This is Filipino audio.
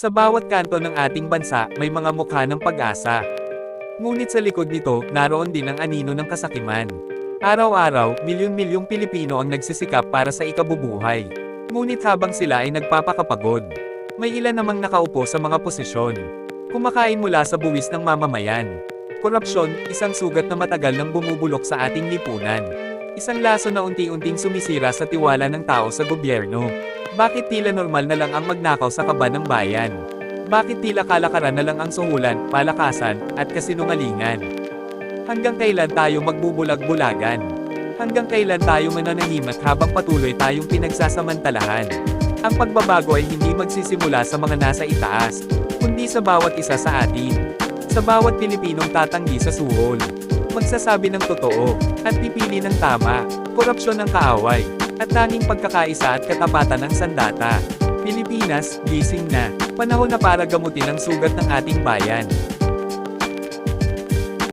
Sa bawat kanto ng ating bansa, may mga mukha ng pag-asa. Ngunit sa likod nito, naroon din ang anino ng kasakiman. Araw-araw, milyon-milyong Pilipino ang nagsisikap para sa ikabubuhay. Ngunit habang sila ay nagpapakapagod, may ilan namang nakaupo sa mga posisyon. Kumakain mula sa buwis ng mamamayan. Korupsyon, isang sugat na matagal nang bumubulok sa ating lipunan. Isang laso na unti-unting sumisira sa tiwala ng tao sa gobyerno. Bakit tila normal na lang ang magnakaw sa kaban ng bayan? Bakit tila kalakaran na lang ang suhulan, palakasan, at kasinungalingan? Hanggang kailan tayo magbubulag-bulagan? Hanggang kailan tayo mananahimik habang patuloy tayong pinagsasamantalahan? Ang pagbabago ay hindi magsisimula sa mga nasa itaas, kundi sa bawat isa sa atin. Sa bawat Pilipinong tatanggi sa suhol, magsasabi ng totoo, at pipili ng tama, korupsyon ng kaaway, at tanging pagkakaisa at katapatan ng sandata. Pilipinas, gising na. Panahon na para gamutin ang sugat ng ating bayan.